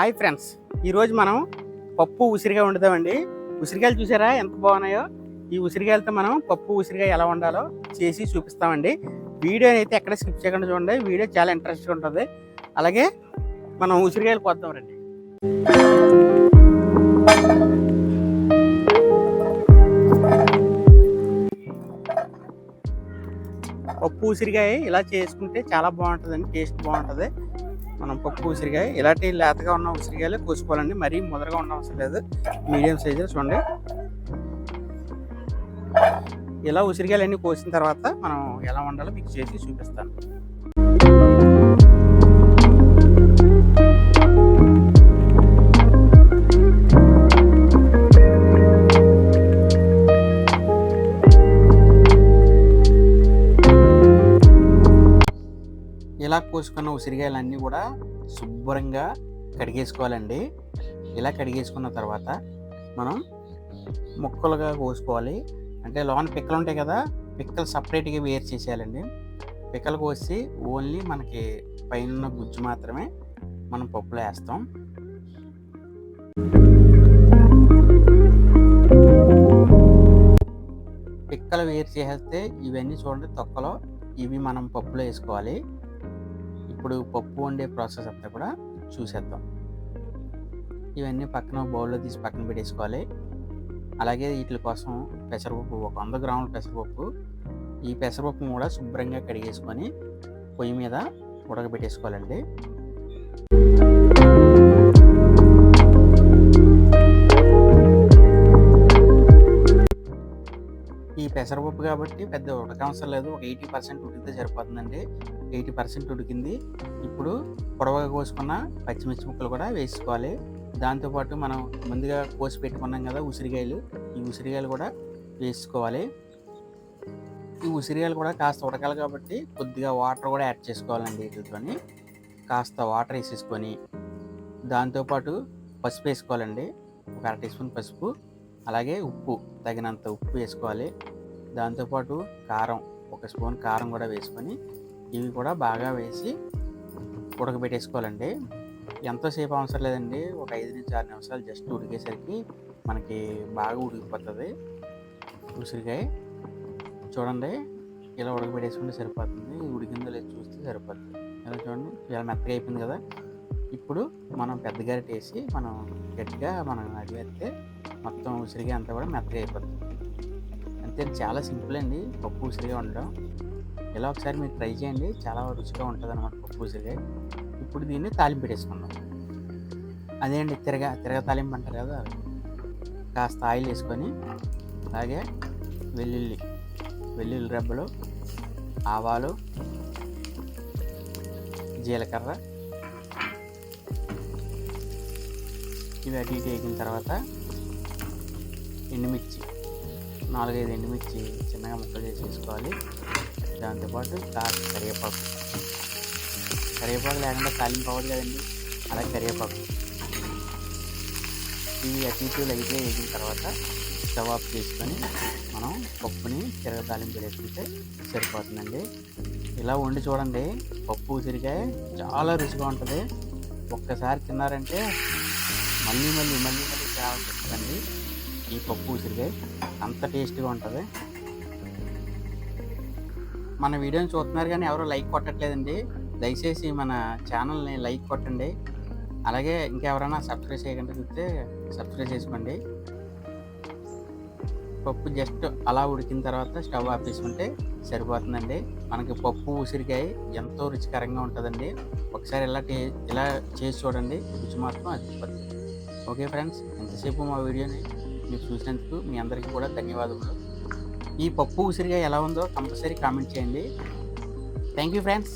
Hi friends. ఈరోజు మనం పప్పు ఉసిరిగా వండుతామండి ఉసిరికాయలు చూసారా ఎంత బాగున్నాయో? ఈ ఉసిరికాయలతో మనం పప్పు ఉసిరికాయ ఎలా వండాలో చేసి చూపిస్తామండి. వీడియో అయితే ఎక్కడ స్కిప్ చేయకుండా చూడండి. వీడియో చాలా ఇంట్రెస్ట్గా ఉంటుంది. అలాగే మనం ఉసిరికాయలు కొద్దాం రండి. పప్పు ఉసిరికాయ ఇలా చేసుకుంటే చాలా బాగుంటుందండి టేస్ట్ బాగుంటుంది. మనం పప్పు ఉసిరికాయ. ఇలాంటి లేతగా ఉన్న ఉసిరికాయలు కోసుకోవాలండి. మరీ ముదరగా ఉన్న అవసరం లేదు. మీడియం సైజు చూడండి. ఇలా ఉసిరికాయలు అన్నీ కోసిన తర్వాత మనం ఎలా వండాలో మీకు చేసి చూపిస్తాను. కోసుకున్న ఉసిరికాయలన్నీ కూడా శుభ్రంగా కడిగేసుకోవాలండి. ఇలా కడిగేసుకున్న తర్వాత మనం ముక్కలుగా కోసుకోవాలి. అంటే లోన పిక్కలు ఉంటాయి కదా పిక్కలు సపరేట్గా వేరు చేసేయాలండి. పిక్కలు కోసి ఓన్లీ మనకి పైన గుజ్జు మాత్రమే మనం పప్పులో వేస్తాం. పిక్కలు వేరు చేస్తే ఇవన్నీ చూడండి తొక్కలో ఇవి మనం పప్పులో వేసుకోవాలి. ఇప్పుడు పప్పు వండే ప్రాసెస్ అంతా కూడా చూసేద్దాం. ఇవన్నీ పక్కన బౌల్లో తీసి పక్కన పెట్టేసుకోవాలి. అలాగే వీటి కోసం పెసరపప్పు ఒక వంద గ్రాముల పెసరపప్పు ఈ పెసరపప్పును కూడా శుభ్రంగా కడిగేసుకొని పొయ్యి మీద ఉడకబెట్టేసుకోవాలండి. పెసరపప్పు కాబట్టి పెద్ద ఉడకవసరం లేదు. ఒక ఎయిటీ పర్సెంట్ ఉడికితే సరిపోతుందండి. ఎయిటీ పర్సెంట్ ఉడికింది. ఇప్పుడు పొడవగా కోసుకున్న పచ్చిమిర్చి ముక్కలు కూడా వేసుకోవాలి. దాంతోపాటు మనం ముందుగా కోసి పెట్టుకున్నాం కదా ఉసిరికాయలు ఈ ఉసిరికాయలు కూడా వేసుకోవాలి. ఈ ఉసిరికాయలు కూడా కాస్త ఉడకాలి కాబట్టి కొద్దిగా వాటర్ కూడా యాడ్ చేసుకోవాలండి వీటితోని. కాస్త వాటర్ వేసేసుకొని దాంతోపాటు పసుపు వేసుకోవాలండి. ఒక అర టీ స్పూన్ పసుపు. అలాగే ఉప్పు తగినంత ఉప్పు వేసుకోవాలి. దాంతోపాటు కారం ఒక స్పూన్ కారం కూడా వేసుకొని ఇవి కూడా బాగా వేసి ఉడకబెట్టేసుకోవాలండి. ఎంతోసేపు అవసరం లేదండి. ఒక ఐదు నుంచి ఆరు నిమిషాలు జస్ట్ ఉడికేసరికి మనకి బాగా ఉడికిపోతుంది. ఉసిరికాయ. చూడండి ఇలా ఉడకబెట్టేసుకుంటే సరిపోతుంది. ఉడికిందో లేదు చూస్తే సరిపోతుంది. ఇలా చూడండి ఇలా మెత్తగా అయిపోయింది కదా. ఇప్పుడు మనం పెద్ద గరిట వేసి మనం గట్టిగా మనం అడిగేస్తే మొత్తం ఉసిరికాయ అంతా కూడా మెత్తగా అయిపోతుంది. అయితే చాలా సింపుల్ అండి. పప్పు ఉసిరిగా ఉండడం ఇలా ఒకసారి మీరు ట్రై చేయండి. చాలా రుచిగా ఉంటుంది అనమాట పప్పు ఉసిరిగా ఇప్పుడు దీన్ని తాలింపు పెట్టేసుకుందాం. అదే అండి తిరగ తిరగ తాలింపు అంటారు కదా. కాస్త ఆయిల్ వేసుకొని అలాగే వెల్లుల్లి వెల్లుల్లి రెబ్బలు ఆవాలు జీలకర్ర. ఇవి అటు ఇటు వేగిన తర్వాత ఎండుమిర్చి. నాలుగైదు ఎండుమిర్చి చిన్నగా ముక్కలు చేసి వేసుకోవాలి. దాంతోపాటు కాస్త కరివేపాకు. కరివేపాకు లేకుండా తాలింపు అవ్వదు కదండి. అలా కరివేపాకు. ఇవి అతిథులు అయితే వేసిన తర్వాత స్టవ్ ఆఫ్ చేసుకొని మనం పప్పుని తిరగ తాలింపు వేసుకుంటే సరిపోతుందండి. ఇలా వండి చూడండి. పప్పు ఉసిరికాయ చాలా రుచిగా ఉంటుంది. ఒక్కసారి తిన్నారంటే మళ్ళీ మళ్ళీ మళ్ళీ మళ్ళీ తేవాల్సి వస్తుందండి ఈ పప్పు ఉసిరికాయ. అంత టేస్ట్గా ఉంటుంది. మన వీడియోని చూస్తున్నారు కానీ ఎవరు లైక్ కొట్టట్లేదండి. దయచేసి మన ఛానల్ని లైక్ కొట్టండి. అలాగే ఇంకెవరైనా సబ్స్క్రైబ్ చేయకుండా చూస్తే సబ్స్క్రైబ్ చేసుకోండి. పప్పు జస్ట్ అలా ఉడికిన తర్వాత స్టవ్ ఆపేసుకుంటే సరిపోతుందండి. మనకి పప్పు ఉసిరికాయ ఎంతో రుచికరంగా ఉంటుందండి. ఒకసారి ఇలా టే ఇలా చేసి చూడండి. రుచి మాత్రం అది ఓకే ఫ్రెండ్స్ ఎంతసేపు మా వీడియోని మీరు చూసినందుకు మీ అందరికీ కూడా ధన్యవాదములు. ఈ పప్పు ఉసిరిగా ఎలా ఉందో కంపల్సరీ కామెంట్ చేయండి. Thank you friends